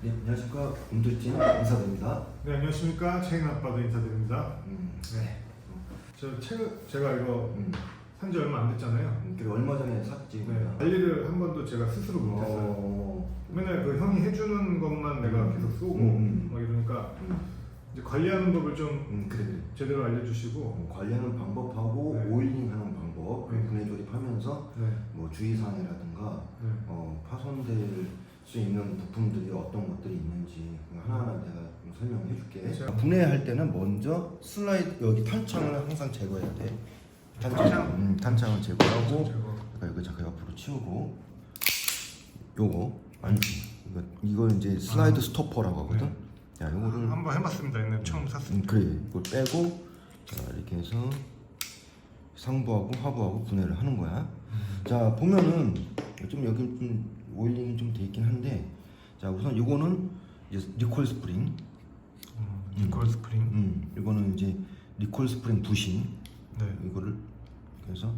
네, 안녕하십니까 운돌진 인사드립니다. 네 안녕하십니까 최인 아빠도 인사드립니다. 음, 네. 저 최근 제가 이거 음, 산지 얼마 안 됐잖아요. 그리고 얼마 전에 샀지. 네. 관리를 한 번도 제가 스스로 못했어요. 어, 맨날 그 형이 해주는 것만 내가 음. 계속 쏘고 음. 막 이러니까 음, 이제 관리하는 법을 좀 음, 그래 그래. 제대로 알려주시고 어, 관리하는 방법하고 네. 오일링하는 방법, 네. 분해 조립하면서 네. 뭐 주의사항이라든가 네. 어, 파손될 수 있는 부품들이 어떤 것들이 있는지 하나하나 내가 좀 설명해 줄게. 그렇죠. 분해할 때는 먼저 슬라이드 여기 탄창을 항상 제거해야 돼. 탄창? 음, 탄창을 제거하고 제거. 그러니까 이거 잠깐 옆으로 치우고 요거 아니지 이거 이거 이제 슬라이드 아. 스토퍼라고 하거든. 네. 자 요거를 한번 해봤습니다. 옛날 처음 샀을 음, 때. 그래 이걸 빼고 자 이렇게 해서 상부하고 하부하고 분해를 하는 거야. 음. 자 보면은 좀 여기 좀 오일링이 좀 돼 있긴 한데 자 우선 요거는 이제 리콜 스프링, 음, 리콜 스프링. 음 이거는 이제 리콜 스프링 부신 네. 이거를 그래서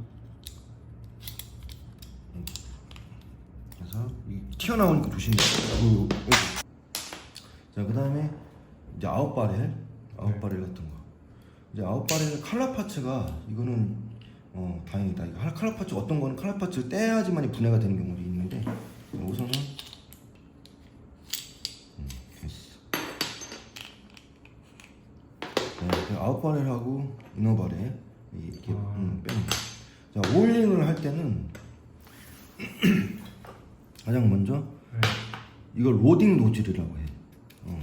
그래서 이 튀어나오니까 조심해. 그, 자 그 다음에 이제 아웃 바렐, 아웃 네. 바렐 같은 거. 이제 아웃 바렐 칼라 파츠가 이거는 어 다행이다. 이거 칼- 칼라 파츠 어떤 거는 칼라 파츠를 떼야지만이 분해가 되는 경우도 있는데 우선은 음, 됐어. 네, 그 아웃 바렐하고 이너 바렐 이렇게 아. 음, 빼는 거. 자 오일링을 할 때는 가장 먼저 네. 이걸 로딩 노즐이라고 해. 어.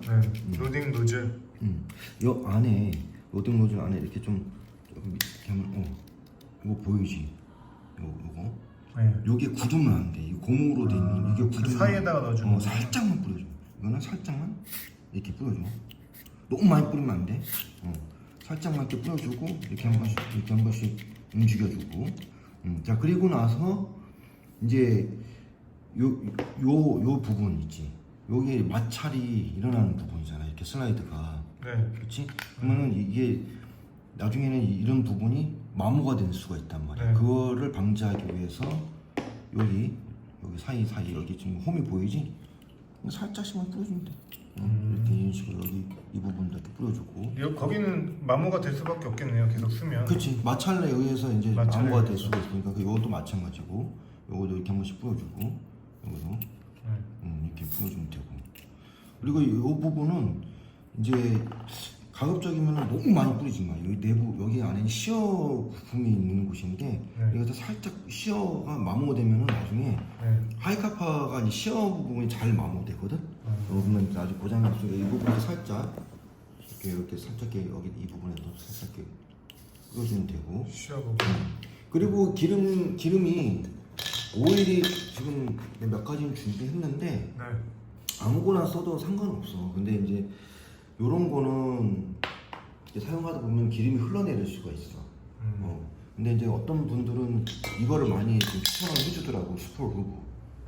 네. 로딩 노즐. 음. 요 안에 로딩 노즐 안에 이렇게 좀 이렇게 하면 어. 이거 보이지? 요 요거. 네. 요게 굳으면 안 돼. 이 고무로 돼 있는 아, 이게 그 굳으면 사이에다가 넣어주는 어. 살짝만 뿌려줘. 이거는 살짝만 이렇게 뿌려줘. 너무 많이 뿌리면 안 돼. 어. 살짝만 이렇게 뿌려주고 이렇게 한 번씩 이렇게 한 번씩 움직여주고. 음. 자 그리고 나서 이제 요 요 요 부분 있지. 여기 마찰이 일어나는 부분이잖아. 이렇게 슬라이드가. 네. 그렇지? 그러면은 이게 나중에는 이런 부분이 마모가 될 수가 있단 말이야. 네. 그거를 방지하기 위해서 여기 여기 사이 사이 여기 지금 홈이 보이지? 살짝씩만 뿌려주면 돼. 어, 음. 이렇게 이런 식으로 여기 이 부분도 이렇게 뿌려주고. 여, 거기는 마모가 될 수밖에 없겠네요. 계속 쓰면. 그렇지. 마찰에 의해서 이제 마찰에 마모가 될. 수가 있으니까 그 요것도 마찬가지고. 요것도 이렇게 한 번씩 뿌려주고. 요것도 네. 음, 이렇게 풀어주면 되고 그리고 이 부분은 이제 가급적이면 너무 많이 뿌리지 마 여기 내부 여기 안에 시어 부품이 있는 곳인데 네. 여기서 살짝 시어가 마모되면 나중에 네. 하이카파가 이 시어 부분이 잘 마모되거든 음. 그러면 아주 고장이 없으니까 이 부분에 살짝 이렇게 이렇게 살짝 이렇게 여기 이 부분에도 살짝 이렇게 뿌려주면 되고 시하고. 그리고 기름 기름이 오일이 지금 몇 가지는 준비했는데 네. 아무거나 써도 상관없어. 근데 이제 요런 거는 이제 사용하다 보면 기름이 흘러내릴 수가 있어. 음. 어. 근데 이제 어떤 분들은 이거를 많이 좀 추천을 해주더라고. 슈퍼루브.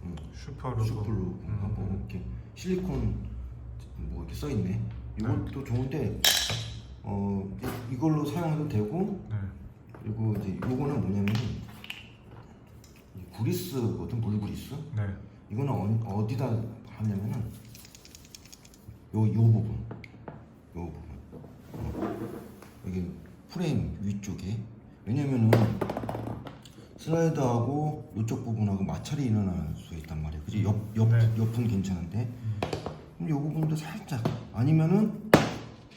응. 슈퍼루브. 슈퍼루브 음. 하고 이렇게 실리콘 뭐 이렇게 써 있네. 이것도 좋은데 어 이- 이걸로 사용해도 되고 네. 그리고 이제 요거는 뭐냐면 구리스거든 물구리스. 네. 이거는 어, 어디다 하냐면은 요, 요 부분 요 부분 어. 여기 프레임 위쪽에 왜냐면은 슬라이드하고 이쪽 부분하고 마찰이 일어날 수 있단 말이야 그지 옆, 옆, 네. 옆은 괜찮은데 그럼 요 부분도 살짝 아니면은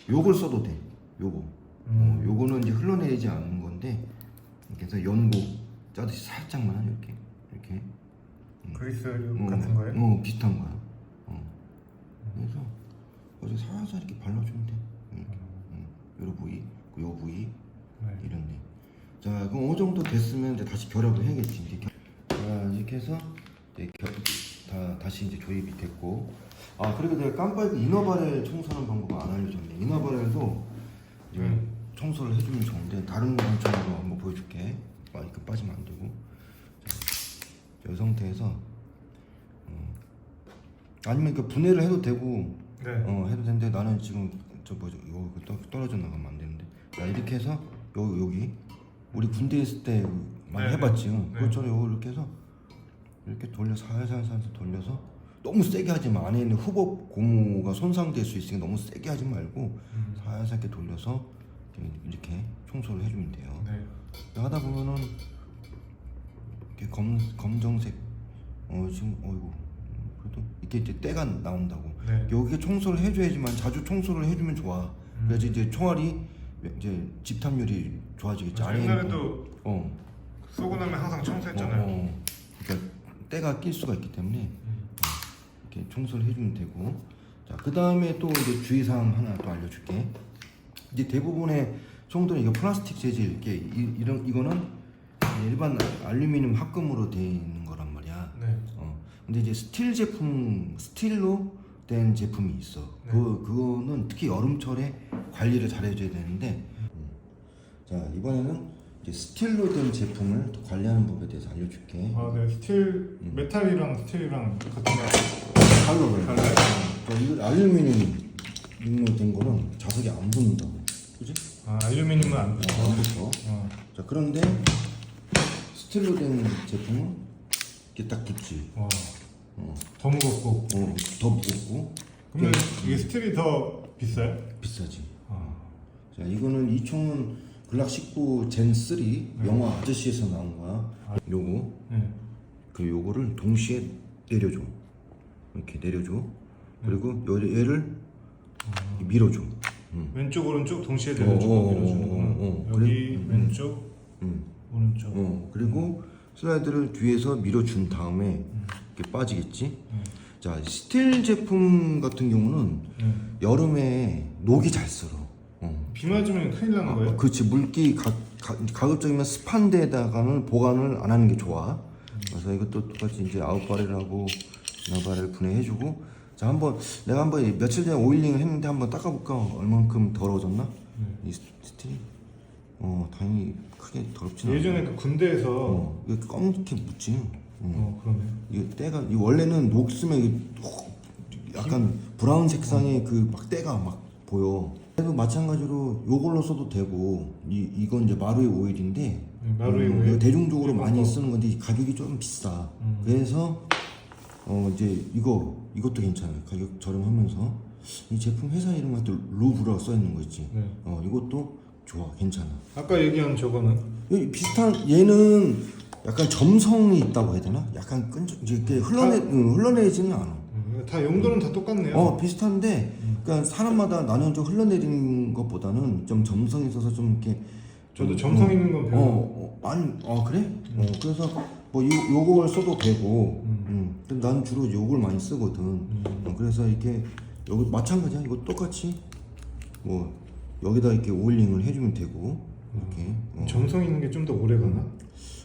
요걸 써도 돼 요거 어, 음. 요거는 이제 흘러내리지 않는 건데 이렇게 해서 연고 짜듯이 살짝만 이렇게 이렇게 그리스 어, 같은 거예요? 어 비슷한 거야. 어. 그래서 어제 살살 이렇게 발라주면 돼. 응. 응. 요 부위, 그요 부위 네. 이런 데. 자 그럼 어느 정도 됐으면 이제 다시 결합을 해야겠지. 결... 자 이렇게 해서 이제 결... 다 다시 이제 조립이 됐고. 아 그리고 내가 깜빡이 이너바렐 청소하는 방법 안 알려줬네. 이너바렐도 이제 음. 청소를 해주면 좋은데 다른 방식으로 한번 보여줄게. 마이크 빠지면 안 되고. 자, 이 상태에서 어, 아니면 그 분해를 해도 되고 네. 어 해도 되는데 나는 지금 저 뭐죠 이거 떠- 떨어져 나가면 안 되는데 자 이렇게 해서 요 여기 우리 군대 있을 때 많이 네, 해봤지 네. 응. 그것처럼 요거 이렇게 해서 이렇게 돌려 살살살살 돌려서 너무 세게 하지 마. 안에 있는 후보 고무가 손상될 수 있으니까 너무 세게 하지 말고 음. 살살게 돌려서 이렇게 청소를 해주면 돼요. 네. 하다 보면은 이렇게 검 검정색 어 지금 어이구 그래도 이게 이제 때가 나온다고 네. 여기에 청소를 해줘야지만 자주 청소를 해주면 좋아. 음. 그래야지 이제 총알이 이제 집탐률이 좋아지겠지. 안에 있는 옛날에도 어, 쏘고 나면 항상 청소했잖아요. 어, 어. 그러니까 때가 낄 수가 있기 때문에 음. 이렇게 청소를 해주면 되고 자그 다음에 또 이제 주의사항 하나 또 알려줄게 이제 대부분의 총들은 이거 플라스틱 재질 이게 이, 이런 이거는 일반 알루미늄 합금으로 되어 있는. 어 근데 이제 스틸 제품 스틸로 된 제품이 있어 네. 그 그거는 특히 여름철에 관리를 잘 해줘야 되는데 음. 자 이번에는 이제 스틸로 된 제품을 또 관리하는 법에 대해서 알려줄게 아, 네. 스틸 음. 메탈이랑 스틸이랑 같은 거. 달라요? 어, 이거 알루미늄으로 된 거는 자석이 안 붙는다고 그지? 아, 알루미늄은 안 어, 붙어. 안 붙어 어. 자 그런데 스틸로 된 제품은 이렇게 딱 붙지 와. 어, 더 무겁고. 어, 더 무겁고 근데 이게 스틸이 더 비싸요? 비싸지 아. 자 이거는 이 총은 글락 19 젠3 영화 아저씨에서 나온 거야 요거 네. 그 요거를 동시에 내려줘 이렇게 내려줘 그리고 요- 얘를 밀어줘 응. 왼쪽 오른쪽 동시에 어, 내려주고 어, 밀어주는구나. 어, 어, 어. 여기 그래? 음. 왼쪽 응. 오른쪽. 어, 그리고 슬라이드를 뒤에서 밀어준 다음에 이렇게 빠지겠지 네. 자 스틸 제품 같은 경우는 네. 여름에 녹이 잘 썰어 어. 비 맞으면 큰일 나는 거예요? 그렇지 물기 가, 가, 가 급적이면 습한 데다가는 보관을 안 하는 게 좋아. 그래서 이것도 똑같이 이제 아웃바렐하고 나바렐 분해해주고 자 한번 내가 한번 며칠 전에 오일링을 했는데 한번 닦아볼까 얼만큼 더러워졌나? 네. 이 스- 스틸이 어 당연히 크게 않아. 예전에 그 군대에서 어 이게 검게 묻지. 어. 어 그러네. 이게 때가 이 원래는 녹으면 이게 혹- 약간 브라운 색상의 그 막 때가 막 보여. 그래도 마찬가지로 요걸로 써도 되고 이 이건 이제 마루의 오일인데 네, 마루의 음, 오일. 이거 대중적으로 이거 많이 거. 쓰는 건데 가격이 좀 비싸. 음. 그래서 어 이제 이거 이것도 괜찮아요. 가격 저렴하면서 이 제품 회사 이름 같은 루브라 써 있는 거 있지. 네. 어 이것도 좋아 괜찮아. 아까 얘기한 저거는 여기 비슷한 얘는 약간 점성이 있다고 해야 되나? 약간 끈적 이렇게 흘러내 응, 흘러내지는 않아. 음, 다 용도는 다 똑같네요. 어 비슷한데 그러니까 사람마다 나눠져 흘러내리는 것보다는 좀 점성이 있어서 좀 이렇게 저도 점성 있는 건 어, 별로. 어 아니 어 그래? 어 그래서 뭐 요, 요걸 써도 되고 음. 음. 근데 난 주로 요걸 많이 쓰거든 어, 그래서 이렇게 여기 마찬가지야 이거 똑같이 뭐 여기다 이렇게 오일링을 해주면 되고 이렇게 어. 점성 있는 게 좀 더 오래 가나?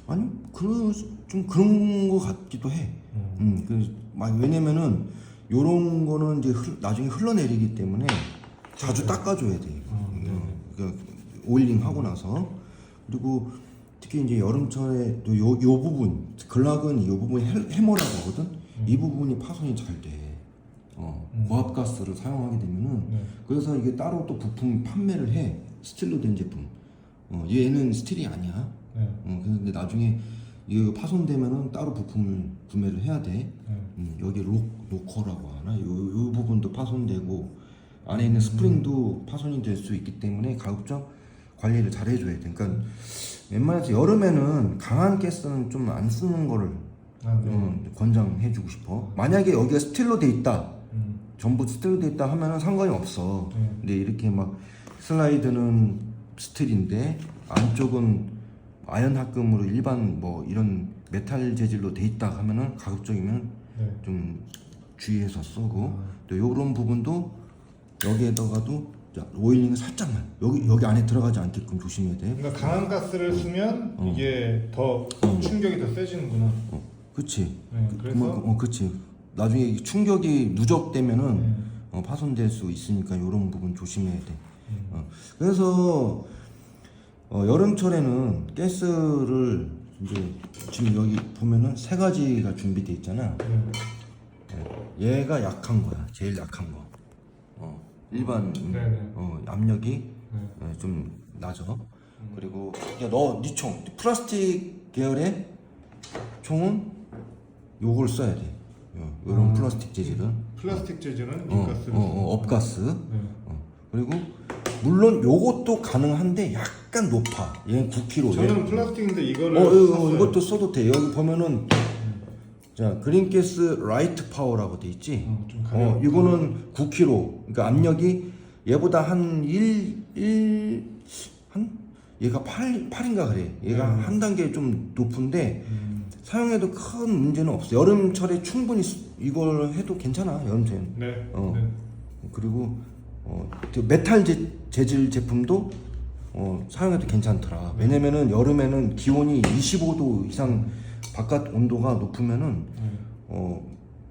아니 그좀 그런 거 같기도 해. 음. 음, 그 막- 왜냐면은 요런 거는 이제 흘- 나중에 흘러내리기 때문에 자주 닦아줘야 돼. 아, 네. 어, 그러니까 오일링 하고 나서 그리고 특히 이제 여름철에 또 요 요 부분 글락은 요 부분 해, 해머라고 하거든. 이 부분이 파손이 잘 돼. 어, 음. 고압 가스를 사용하게 되면은 네. 그래서 이게 따로 또 부품 판매를 해 스틸로 된 제품. 어, 얘는 스틸이 아니야. 네. 어, 근데 나중에 이거 파손되면은 따로 부품을 구매를 해야 돼. 네. 음, 여기 록, 로커라고 하나? 요, 요 부분도 파손되고 안에 있는 스프링도 파손이 될 수 있기 때문에 가급적 관리를 잘 해줘야 돼. 그러니까 웬만해서 여름에는 강한 가스는 좀 안 쓰는 거를 아, 네. 어, 권장해주고 싶어. 만약에 여기가 스틸로 돼 있다. 음. 전부 스틸로 돼 있다 하면은 상관이 없어. 네. 근데 이렇게 막 슬라이드는 스틸인데 안쪽은 아연 합금으로 일반 뭐 이런 메탈 재질로 돼 있다 하면은 가급적이면 네. 좀 주의해서 쓰고 아. 또 이런 부분도 여기에다가도 자, 오일링을 살짝만 여기 여기 안에 들어가지 않게끔 조심해야 돼. 그러니까 강한 가스를 쓰면 어. 이게 더 어. 충격이 더 세지는구나. 어, 그치. 네, 그, 그래서 그만큼 어, 그치. 나중에 이 충격이 누적되면은 네. 어, 파손될 수 있으니까 이런 부분 조심해야 돼. 음. 어, 그래서 어, 여름철에는 가스를 이제 지금 여기 보면은 세 가지가 준비돼 있잖아. 네. 얘가 약한 거야. 제일 약한 거. 어, 일반 네네. 어, 압력이 네. 어, 좀 낮아. 그리고 야너네 총 플라스틱 계열의 총은 요걸 써야 돼. 이런 음. 플라스틱 재질은 플라스틱 재질은 어, 가스를 어, 어, 업가스 네. 어. 그리고 물론 요것도 가능한데 약간 높아 얘는 9kg 저는 플라스틱인데 이거를 어, 이거, 샀어요. 이것도 써도 돼 여기 보면은 자 그린가스 라이트 파워라고 돼 있지 어, 좀 어. 이거는 9kg. 그러니까 압력이 얘보다 한 1, 1, 한? 얘가 8, 8인가 그래. 얘가 음. 한 단계 좀 높은데, 음, 사용해도 큰 문제는 없어. 여름철에 충분히 쓰- 이걸 해도 괜찮아, 여름철엔. 네. 어. 네. 그리고, 어, 저 메탈 재, 재질 제품도, 어, 사용해도 괜찮더라. 왜냐면은 여름에는 기온이 25도 이상 바깥 온도가 높으면은, 네. 어,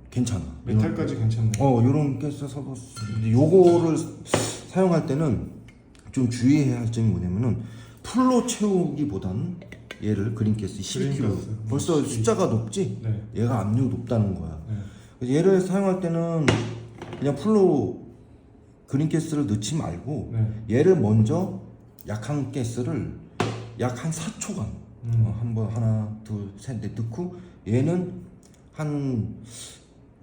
괜찮아. 메탈까지 괜찮네. 어, 요런 게 써서 이제 요거를 사용할 때는 좀 주의해야 할 점이 뭐냐면은 풀로 채우기보다는 얘를 그린가스 12kg 그린가스. 벌써 숫자가 높지? 네. 얘가 압력이 높다는 거야. 네. 얘를 사용할 때는 그냥 풀로 그린가스를 넣지 말고 네. 얘를 먼저 약한 가스를 약 한 4초간 음. 어, 한번 하나 둘셋넷 넣고 얘는 한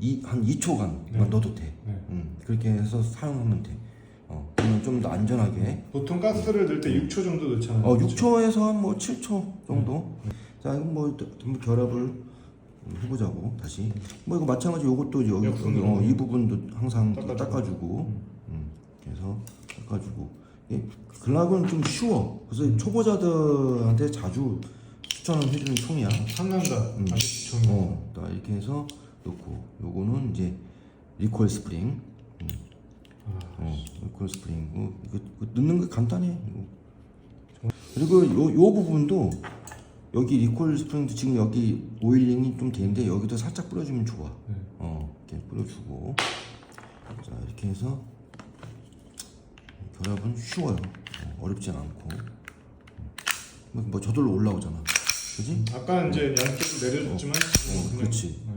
이, 한 2초간 네. 넣어도 돼. 네. 음, 그렇게 해서 사용하면 돼. 어, 좀 더 안전하게. 보통 가스를 넣을 때 6초 정도 넣잖아요. 어, 그렇죠? 6초에서 한 뭐 7초 정도. 자, 이거 뭐 전부 결합을 해보자고 다시. 뭐 이거 마찬가지 요것도 여기, 여기. 어, 이 부분도 항상 닦아주고. 닦아주고, 음. 음, 그래서 닦아주고. 예, 글락은 좀 쉬워. 그래서 음. 초보자들한테 자주 추천을 해주는 총이야. 탐난다. 음. 아주 좋네. 어, 자, 이렇게 해서 넣고, 요거는 이제 리콜 스프링. 어, 리콜 스프링이고 이거, 이거 넣는 거 간단해. 이거. 그리고 요, 요 부분도 여기 리콜 스프링도 지금 여기 오일링이 좀 되는데 여기도 살짝 뿌려주면 좋아. 네. 어, 이렇게 뿌려주고 자 이렇게 해서 결합은 쉬워요. 어, 어렵진 않고 뭐, 뭐 저절로 올라오잖아. 그지? 아까 이제 양쪽으로 내려줬지만 어, 그냥, 그렇지. 네.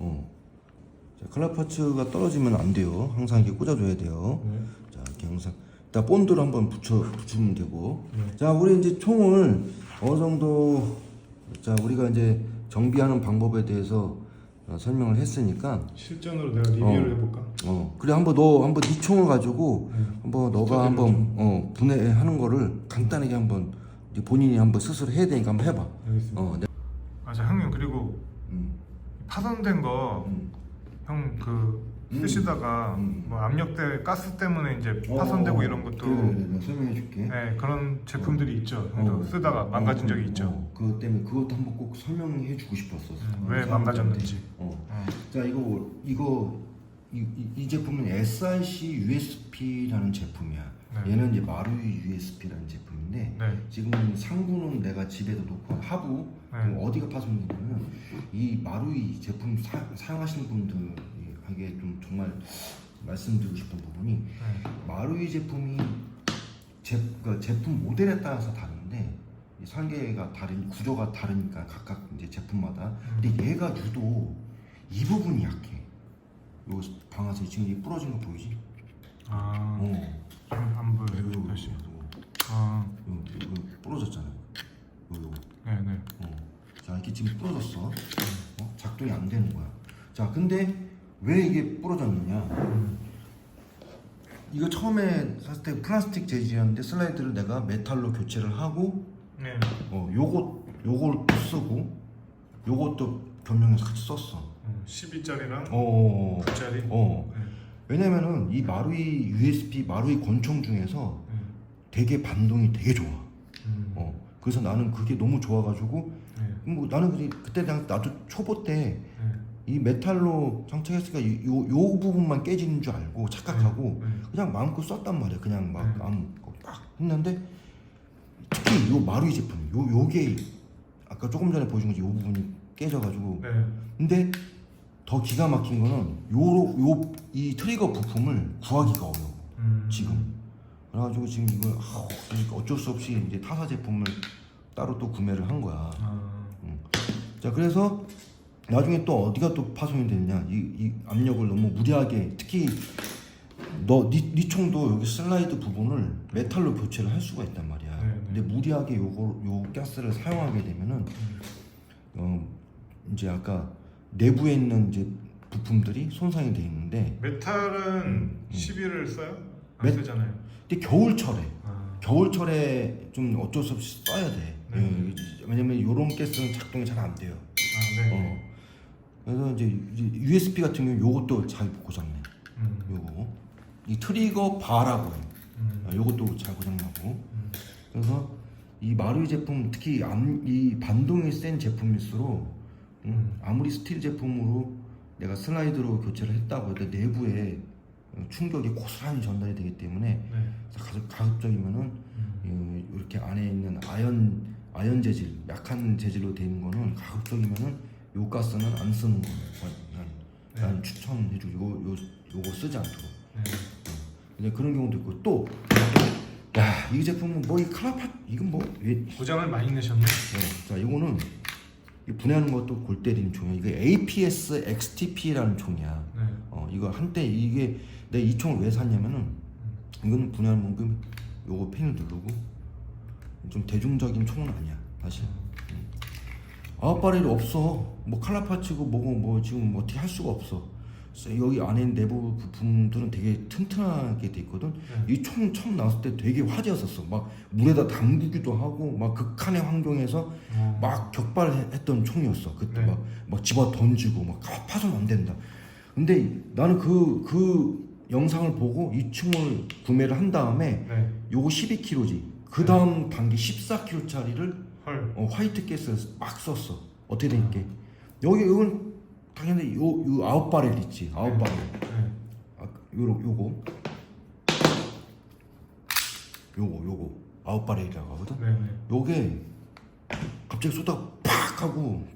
어. 자, 칼라 파츠가 떨어지면 안 돼요. 항상 이렇게 꽂아줘야 돼요. 네. 자 이렇게 항상 일단 본드를 한번 붙여 붙이면 되고 네. 자 우리 이제 총을 어느 정도 자 우리가 이제 정비하는 방법에 대해서 어, 설명을 했으니까 실전으로 내가 리뷰를 해볼까? 어 그래 한번 너 한번 네 총을 가지고 네. 한번 너가 한번 좀. 어 분해하는 거를 간단하게 한번 본인이 한번 스스로 해야 되니까 한번 해봐 알겠습니다. 어 네. 아, 저 형님 그리고 음, 파손된 거 형그 음. 쓰시다가 음. 뭐 압력대 가스 때문에 이제 파손되고 어, 이런 것도 그래, 그래, 내가 설명해 줄게 네 그런 제품들이 있죠. 형도 어. 쓰다가 망가진 적이 어, 있죠. 어, 그것 때문에 그것도 한번 꼭 설명해 주고 싶었어 음, 어, 왜. 망가졌는지. 어. 어. 자 이거 이거 이, 이, 이 제품은 SIC USP라는 제품이야. 네. 얘는 이제 마루이 USP라는 제품인데 네. 지금 상부는 내가 집에도 놓고 하부 네. 어디가 파손되냐면 이 마루이 제품 사, 사용하시는 분들에게 좀 정말 말씀드리고 싶은 부분이 네. 마루이 제품이 제, 그 제품 모델에 따라서 다른데 이 설계가 다른 구조가 다르니까 각각 이제 제품마다 근데 얘가 유독 이 부분이 약해 요 방아쇠 지금 이 부러진 거 보이지? 아, 어. 이거, 보여요. 이거, 다시. 이거, 아, 이거, 이거 부러졌잖아요 이거, 이거. 네, 네. 어. 자 이렇게 지금 부러졌어 어? 작동이 안 되는 거야 자 근데 왜 이게 부러졌느냐 음. 이거 처음에 샀을 때 플라스틱 재질이었는데 슬라이드를 내가 메탈로 교체를 하고 네. 어 요거 요걸 또 쓰고 요것도 변경해서 같이 썼어. 음, 12짜리랑 어. 9짜리. 어. 네. 왜냐면은 이 마루이 USB 마루이 권총 중에서 네. 되게 반동이 되게 좋아. 음. 어. 그래서 나는 그게 너무 좋아가지고 네. 뭐 나는 그때 그때 당- 나도 초보 때이 네. 메탈로 장착했으니까 이- 요, 요 부분만 깨지는 줄 알고 착각하고 네. 그냥 마음껏 썼단 말이야. 그냥 막 네. 아무 막 했는데 특히 요 마루이 제품 요 요게 아까 조금 전에 보여준 거지 요 부분이 깨져가지고 네. 근데 더 기가 막힌 거는 요 요 이 트리거 부품을 구하기가 어려워 음. 지금 그래가지고 지금 이걸 아, 그러니까 어쩔 수 없이 이제 타사 제품을 따로 또 구매를 한 거야. 아, 자 그래서 나중에 또 어디가 또 파손이 됐냐 이, 이 압력을 너무 무리하게 특히 너니 니 총도 여기 슬라이드 부분을 메탈로 교체를 할 수가 있단 말이야 네, 네. 근데 무리하게 요거 요 가스를 사용하게 되면은 어 이제 아까 내부에 있는 이제 부품들이 손상이 돼 있는데 메탈은 음. 11을 써요? 안 메- 쓰잖아요. 근데 겨울철에 아, 겨울철에 좀 어쩔 수 없이 써야 돼. 네. 예, 왜냐면 이런 가스는 작동이 잘 안 돼요. 아 네. 어. 그래서 이제 USB 같은 경우 요것도 잘 고장내. 음, 요거 이 트리거 바라고 해요. 음, 아, 요것도 잘 고장나고. 음. 그래서 이 마루이 제품 특히 암, 이 반동이 센 제품일수록 음, 아무리 스틸 제품으로 내가 슬라이드로 교체를 했다고 해도 내부에 충격이 고스란히 전달이 되기 때문에 네. 가급, 가급적이면은 음, 이- 이렇게 안에 있는 아연 아연 재질 약한 재질로 된 거는 가급적이면은 요 가스는 안 쓰는 거예요. 난, 난 네. 추천해주고 요, 요 요거 쓰지 않도록. 네. 근데 그런 경우도 있고 또 야, 이 제품은 뭐이 클라파 이건 뭐 왜? 고장을 많이 내셨네. 네. 자, 이거는 이 분해하는 것도 골 때리는 총이야. 이게 APS XTP라는 총이야. 네. 어, 이거 한때 이게 내가 이 총을 왜 샀냐면은 이거는 분해하는 만큼 요거 펜을 누르고 좀 대중적인 총은 아니야. 사실. 음. 아웃 바렐이 없어. 뭐 칼라파치고 뭐고 뭐 지금 어떻게 할 수가 없어. 그래서 여기 안에 내부 부품들은 되게 튼튼하게 돼 있거든. 네. 이총 처음 나왔을 때 되게 화제였었어. 막 물에다 담그기도 하고 막 극한의 환경에서 어, 막 격발했던 총이었어. 그때 네. 막, 막 집어 던지고 막 파- 파손 안 된다. 근데 나는 그, 그 영상을 보고 이 총을 구매를 한 다음에 네. 요거 12kg지. 그 다음 단계 14kg짜리를 헐. 어, 화이트 가스를 막 썼어. 어떻게 되니까 여기 이건 당연히 요, 요 아웃 바렐 있지. 네. 바렐. 네. 아, 요러, 요거. 요거, 요거. 아웃 바렐이라고 하거든. 네. 네. 요게 갑자기 쏟다가 팍 하고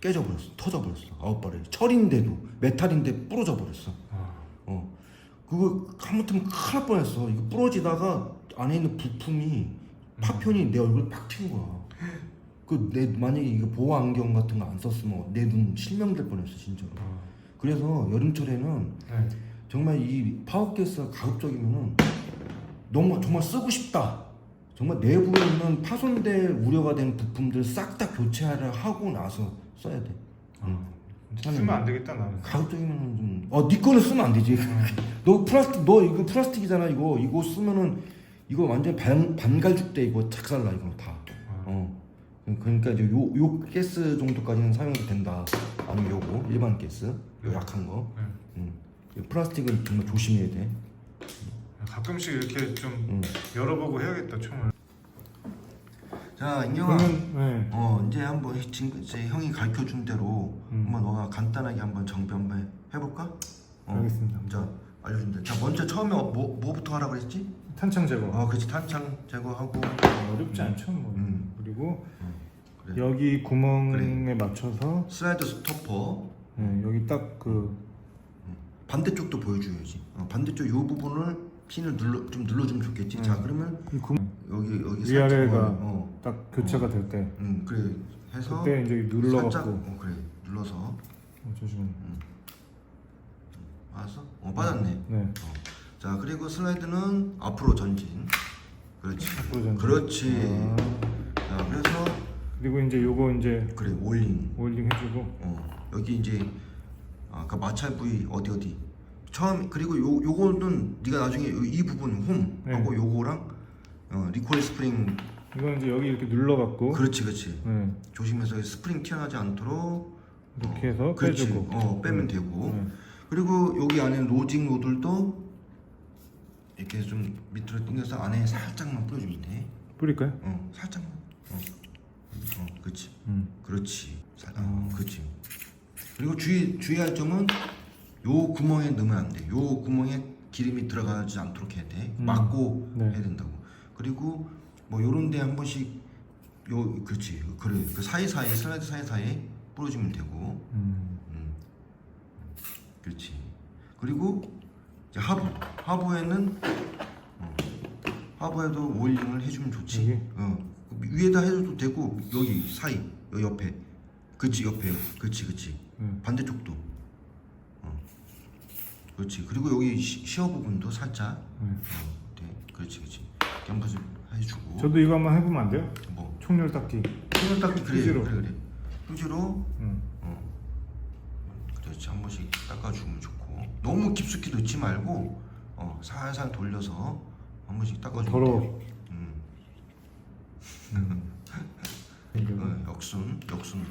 깨져버렸어. 터져버렸어. 아웃바렐. 철인데도 메탈인데 부러져 버렸어. 아, 어. 그거 하마터면 큰일 날 뻔했어. 이거 부러지다가 안에 있는 부품이 파편이 내 얼굴 팍 튄 거야. 그 내 만약에 이거 보호 안경 같은 거 안 썼으면 내 눈 실명될 뻔했어 진짜로. 아, 그래서 여름철에는 네. 정말 이 파워가스가 가급적이면은 너무 정말 쓰고 싶다. 정말 내부에 있는 파손될 우려가 되는 부품들 싹 다 교체를 하고 나서 써야 돼. 응. 쓰면 안 되겠다 나는. 가급적이면은 좀, 어, 네 거는 쓰면 안 되지. 음. 너 플라스틱, 너 이거 플라스틱이잖아, 이거. 이거 쓰면은, 이거 완전 반, 반갈죽돼, 이거 작살나, 이거 다. 아, 어. 그러니까 이제 요, 요 가스 정도까지는 사용도 된다. 아니면 요거, 일반 가스. 요 약한 거. 네. 음. 이 플라스틱은 정말 조심해야 돼. 가끔씩 이렇게 좀 음. 열어보고 해야겠다 총을. 자, 인경아. 그러면 네. 어, 이제 한번 지금 이제 형이 가르쳐 준 대로 음. 한번 너가 간단하게 한번 정비 한번 해볼까? 어. 알겠습니다. 자, 알려준다. 자, 먼저 처음에 어, 뭐, 뭐부터 하라 그랬지? 탄창 제거. 어, 그렇지. 탄창 제거하고. 어렵지 않죠 뭐. 음. 그리고 그래. 여기 구멍에 맞춰서 슬라이드 스토퍼. 네, 여기 딱그 반대쪽도 보여줘야지. 어, 반대쪽 요 부분을 핀을 눌러 좀 눌러주면 좋겠지. 음. 자, 그러면 이 구멍 여기 여기 위아래가 살짝, 어, 딱 교체가 될때 음, 그래. 해서 그때 이제 살짝, 눌러갖고 어, 그래. 눌러서 어, 조심. 알았어? 어, 빠졌네. 네. 자, 그리고 슬라이드는 앞으로 전진. 그렇지. 앞으로 전진. 그렇지. 아, 자, 그래서 그리고 이제 요거 이제 그래 올링. 오일링 해주고 어, 여기 이제 아까 마찰 부위 어디 어디. 처음 그리고 요 요거는 네가 나중에 요- 이 부분 홈하고 네. 요거랑 어, 리콜 스프링. 이건 이제 여기 이렇게 눌러갖고 그렇지, 그렇지. 네, 조심해서 스프링 튀어나지 않도록 이렇게 해서 그렇지. 빼주고. 어, 빼면 되고. 네. 그리고 여기 안에 로징 로들도 이렇게 좀 밑으로 당겨서 안에 살짝만 뿌려주면 돼. 뿌릴까요? 어, 살짝만. 어, 어, 그렇지. 음. 그렇지. 살짝. 어, 그렇지. 그리고 주의 주의할 점은 요 구멍에 넣으면 안 돼. 요 구멍에 기름이 들어가지 않도록 해야 돼. 음. 막고 네. 해야 된다고. 그리고 뭐 요런 데 한 번씩 요 그렇지. 그래. 그 사이사이 슬라이드 사이사이에 뿌려 주면 되고. 음. 음. 그렇지. 그리고 이제 하부. 하부에는 어, 하부에도 오일링을 해 주면 좋지. 여기? 어. 위에다 해줘도 되고 여기 사이, 여기 옆에. 그치 옆에. 그치 그치. 음. 반대쪽도. 어. 그렇지. 그리고 여기 시, 시어 부분도 살짝. 네. 어, 네. 그렇지 그렇지. 이렇게 한번 해주고. 저도 이거 한번 해보면 안 돼요? 뭐. 총열 닦기. 손을 닦기 그래. 휴지로. 그래 그래. 휴지로 음. 어. 그렇지 한 번씩 닦아주면 좋고 너무 깊숙이 넣지 말고 어, 살살 돌려서 한 번씩 닦아주면 더러워. 돼요. 음, 어, 역순 역순으로.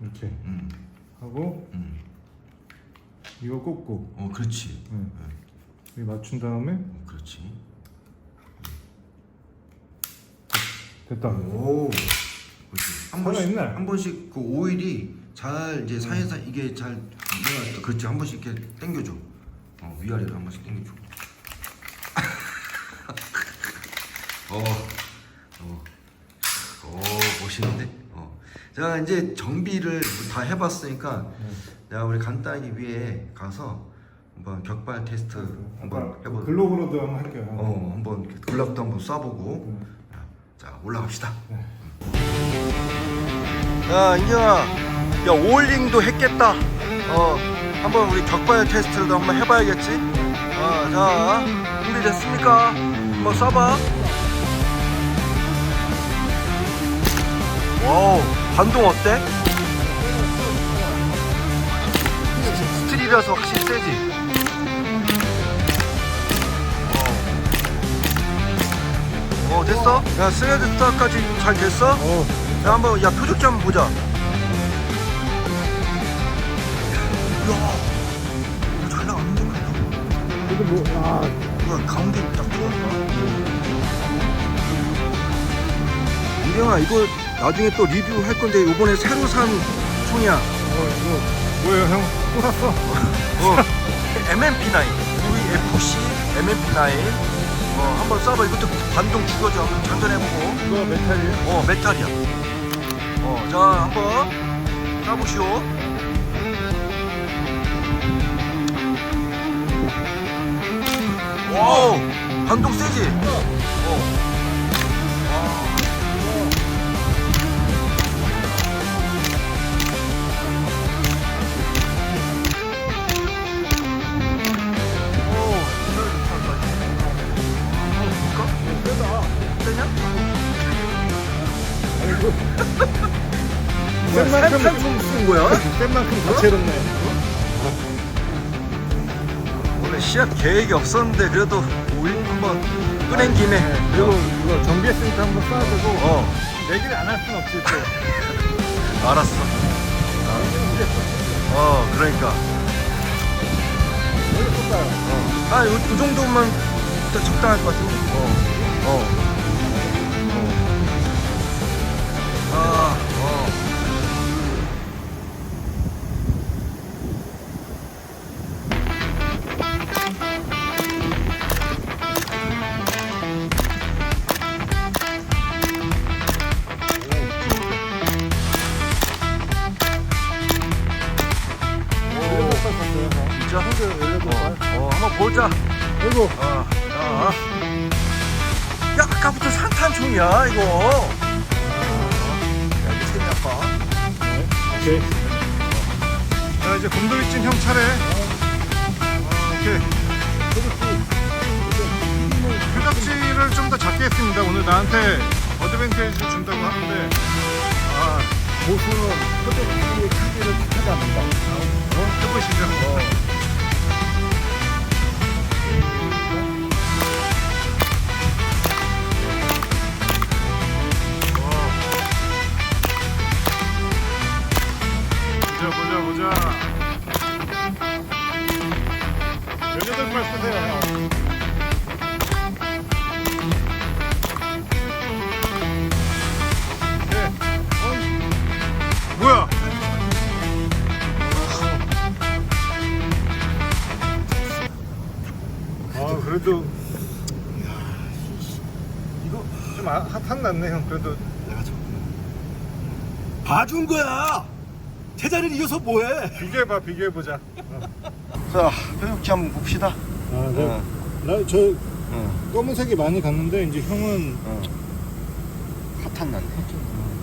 이렇게 음, 하고 음. 이거 꽂고. 어 그렇지. 응. 여기 맞춘 다음에 어, 그렇지. 됐다. 오 그렇지. 한 살아 번씩 있네. 한 번씩 그 오일이 잘 이제 사이사 이게 잘 내가 그렇지. 한 번씩 이렇게 당겨줘. 어, 위아래로 한 번씩 당겨줘 어, 어, 어, 멋있는데? 어. 자, 이제 정비를 다 해봤으니까, 내가 우리 간단하게 위에 가서 한번 격발 테스트 한번 아까 그 해보. 글로브로도 한번 할게요. 어, 한번 글락도 한번 쏴보고. 자, 올라갑시다. 야, 인경아, 야 오일링도 했겠다. 어, 한번 우리 격발 테스트도 한번 해봐야겠지. 어, 자, 준비됐습니까? 한번 쏴봐. 와우, 반동 어때? 스틸이라서 확실히 세지. 어, 어, 됐어? 야, 스레드 스타까지 잘 됐어? 어, 야, 한번, 야, 표적지 한번 보자. 이거 잘 나왔는데, 그래도. 이거 뭐, 아, 이거 가운데 딱 들어갔다. 이경아, 이거 나중에 또 리뷰할 건데, 요번에 새로 산 총이야. 어, 이거 뭐예요, 형? 또 샀어? 어, MMP9. VFC MMP9. 어, 한번 쏴봐. 이것도 반동 죽여줘. 한번 장전해보고. 이거 메탈이에요? 어, 메탈이야. 어, 자, 한번 까보시오. 와우, 반동 세지? 센 만큼, 쓴 거야? 센 만큼 다채롭네. 원래 시합 계획이 없었는데 그래도 우리 한번 꺼낸 김에 그리고 이거 정비했으니까 한번 쏴주고, 어 얘기를 안 할 순 없지, 또. 알았어 어 그러니까 어. 아이 이 정도면 진짜 적당할 것 같은데 어. 어. 어. 아, 어. 재미나빠. 오케이. 자, 이제 곰돌이찐 형 차례. 어, 오케이. 표적지를 좀 더 작게 했습니다. 오늘 나한테 어드밴티지를 준다고 하는데, 아, 보수는 표적지의 크기를 찾아낸다. 어? 해보시죠. 형. 네. 어이. 뭐야? 아 그래도 이거 좀 아- 핫한 났네 형 그래도 내가 저 봐준 거야. 제자리를 이어서 뭐해? 비교해봐 비교해보자 자, 표적지 한번 봅시다. 어. 아나저 어, 검은색이 많이 갔는데 이제 형은 어. 핫한 났네.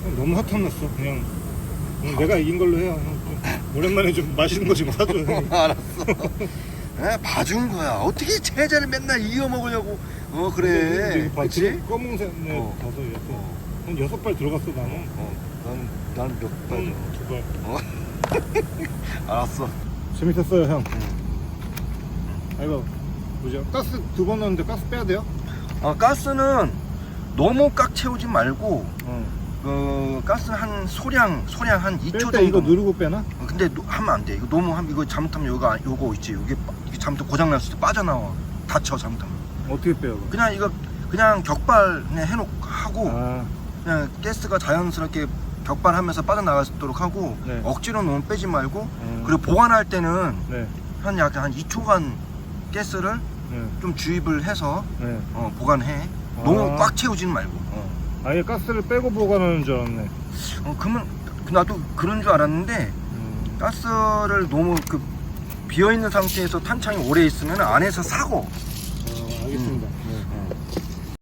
형 너무 핫한 났어 그냥 그냥 내가 이긴 걸로 해요 형 좀 오랜만에 좀 맛있는 거 좀 사줘 형 알았어. 에, 봐준 거야. 어떻게 제자를 맨날 이겨 먹으려고. 어, 그래. 여기 봐, 그치? 지금 검은색 네, 어. 다섯 여섯 어, 한 여섯 발 들어갔어 나는 어, 난, 난몇 발. 형 두발 어? 알았어. 재밌었어요 형. 아이고 뭐죠? 가스 두 번 넣었는데 가스 빼야 돼요? 어, 가스는 너무 꽉 채우지 말고 어. 그 가스 한 소량 소량 한 2초 뺄 정도. 때 이거 누르고 빼나? 어, 근데 노- 하면 안 돼. 이거 너무 하면 이거 잘못하면 요거 요거 있지. 이게 빠- 이게 잘못 고장 날 수도 빠져나와. 다쳐 잘못하면. 어떻게 빼요? 그거? 그냥 이거 그냥 격발 그냥 해놓고 하고 아, 그냥 가스가 자연스럽게 격발하면서 빠져나갈 수 있도록 하고 네. 억지로 너무 빼지 말고 음. 그리고 보관할 때는 네, 한 약 한 2초간 가스를 네, 좀 주입을 해서 네. 어, 보관해. 너무 아. 꽉 채우지는 말고. 어. 아예 가스를 빼고 보관하는 줄 알았네. 어, 그러면 나도 그런 줄 알았는데 음. 가스를 너무 그 비어 있는 상태에서 탄창이 오래 있으면 안에서 사고